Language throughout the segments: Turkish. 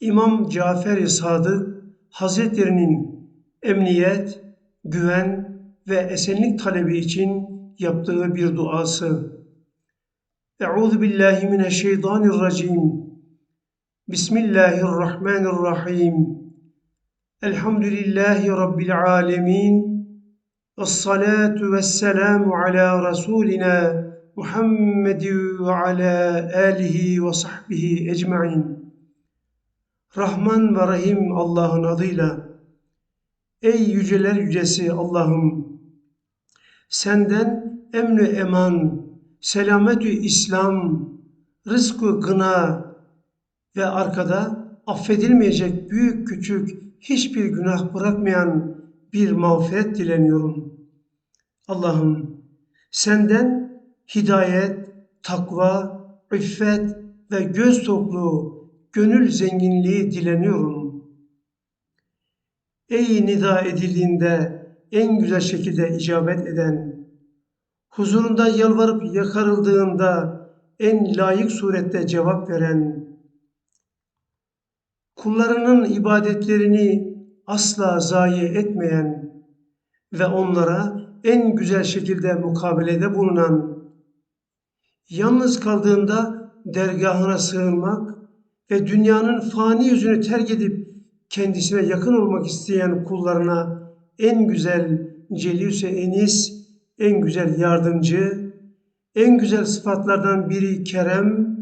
İmam Cafer-i Sadık Hazretlerinin emniyet, güven ve esenlik talebi için yaptığı bir duası. Euzu billahi mineşşeytanirracim. Bismillahirrahmanirrahim. Elhamdülillahi rabbil alamin. Ala Resulina Muhammed ve ala alihi ve sahbihi ecmain. Rahman ve Rahim Allah'ın adıyla. Ey yüceler yücesi Allah'ım! Senden emnü eman, selametü İslam, rızkı gına ve arkada affedilmeyecek büyük küçük hiçbir günah bırakmayan bir mağfiret dileniyorum. Allah'ım senden hidayet, takva, iffet ve göz tokluğu, gönül zenginliği dileniyorum. Ey nida edildiğinde en güzel şekilde icabet eden, huzurunda yalvarıp yakarıldığında en layık surette cevap veren, kullarının ibadetlerini asla zayi etmeyen ve onlara en güzel şekilde mukabelede bulunan, yalnız kaldığında dergahına sığınmak ve dünyanın fani yüzünü terk edip kendisine yakın olmak isteyen kullarına en güzel celüse enis, en güzel yardımcı, en güzel sıfatlardan biri kerem,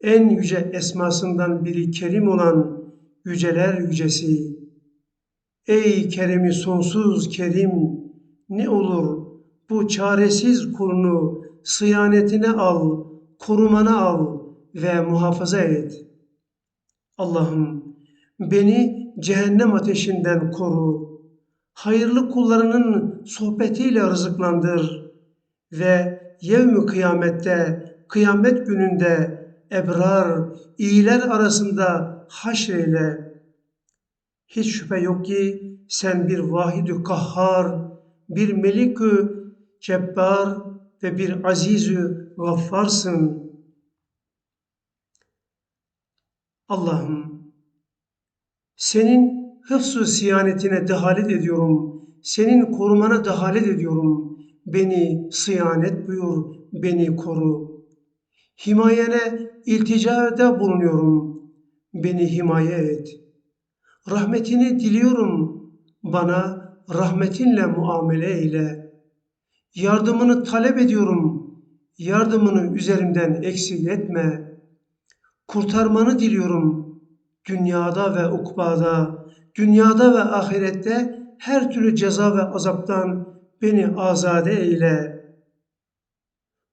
en yüce esmasından biri kerim olan yüceler yücesi. Ey keremi sonsuz kerim, ne olur bu çaresiz kulunu sıyanetine al, korumana al ve muhafaza et. Allah'ım beni cehennem ateşinden koru. Hayırlı kullarının sohbetiyle rızıklandır ve yevmi kıyamette, kıyamet gününde ebrar, iyiler arasında haşreyle. Hiç şüphe yok ki sen bir vahidü kahhar, bir melikü cebbar ve bir azizü gaffarsın. Allah'ım senin hıfzu siyanetine dehalet ediyorum. Senin korumana dehalet ediyorum. Beni sıyanet buyur, beni koru. Himayene ilticada bulunuyorum. Beni himaye et. Rahmetini diliyorum. Bana rahmetinle muamele eyle. Yardımını talep ediyorum. Yardımını üzerimden eksik etme. Kurtarmanı diliyorum. Dünyada ve ukbada, dünyada ve ahirette her türlü ceza ve azaptan beni azade eyle.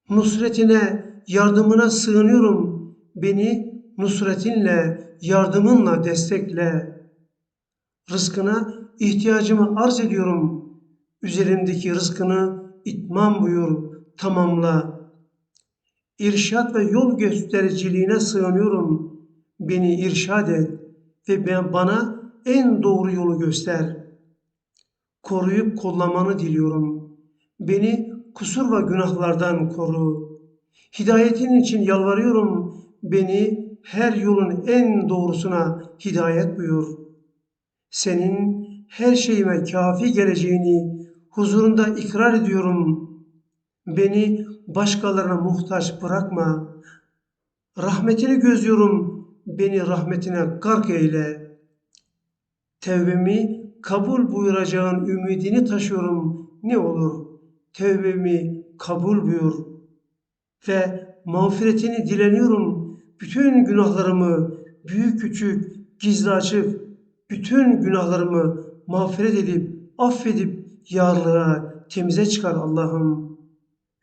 Nusretine, yardımına sığınıyorum. Beni nusretinle, yardımınla destekle. Rızkına ihtiyacımı arz ediyorum. Üzerimdeki rızkını itmam buyur, tamamla. İrşat ve yol göstericiliğine sığınıyorum. Beni irşad et ve ben bana en doğru yolu göster. Koruyup kollamanı diliyorum. Beni kusur ve günahlardan koru. Hidayetin için yalvarıyorum. Beni her yolun en doğrusuna hidayet buyur. Senin her şeyime kafi geleceğini huzurunda ikrar ediyorum. Beni başkalarına muhtaç bırakma. Rahmetini gözlüyorum. Beni rahmetine gark eyle. Tevbemi kabul buyuracağın ümidini taşıyorum. Ne olur tevbemi kabul buyur. Ve mağfiretini dileniyorum. Bütün günahlarımı büyük küçük, gizli açık, bütün günahlarımı mağfiret edip, affedip yarlığa, temize çıkar Allah'ım.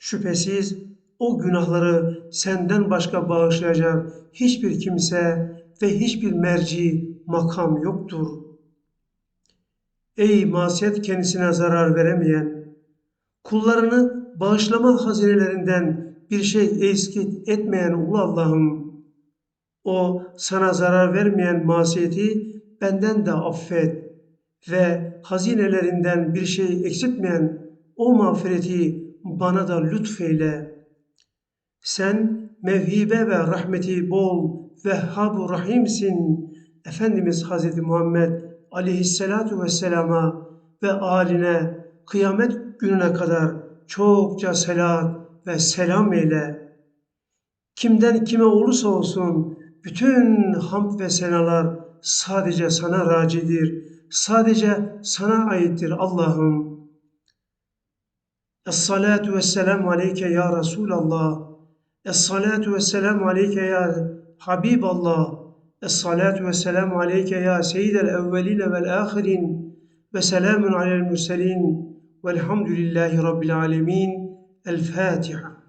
Şüphesiz o günahları senden başka bağışlayacak hiçbir kimse ve hiçbir merci makam yoktur. Ey masiyet kendisine zarar veremeyen, kullarını bağışlama hazinelerinden bir şey eskit etmeyen ulu Allah'ım, o sana zarar vermeyen masiyeti benden de affet ve hazinelerinden bir şey eksiltmeyen o mağfireti bana da lütfeyle. Sen mevhibe ve rahmeti bol, Vehhab-ı Rahimsin. Efendimiz Hazreti Muhammed aleyhissalatu vesselama ve aline kıyamet gününe kadar çokça selat ve selam eyle. Kimden kime olursa olsun bütün hamd ve senalar sadece sana racidir. Sadece sana aittir Allah'ım. Es-salatu vesselamu aleyke ya Resulallah. Es-salatu vesselamu aleyke ya Habiballah. Es-salatu vesselamu aleyke ya seyyidel evveline vel ahirin. Ve selamun alel mürselin. Velhamdülillahi Rabbil alemin. El Fatiha.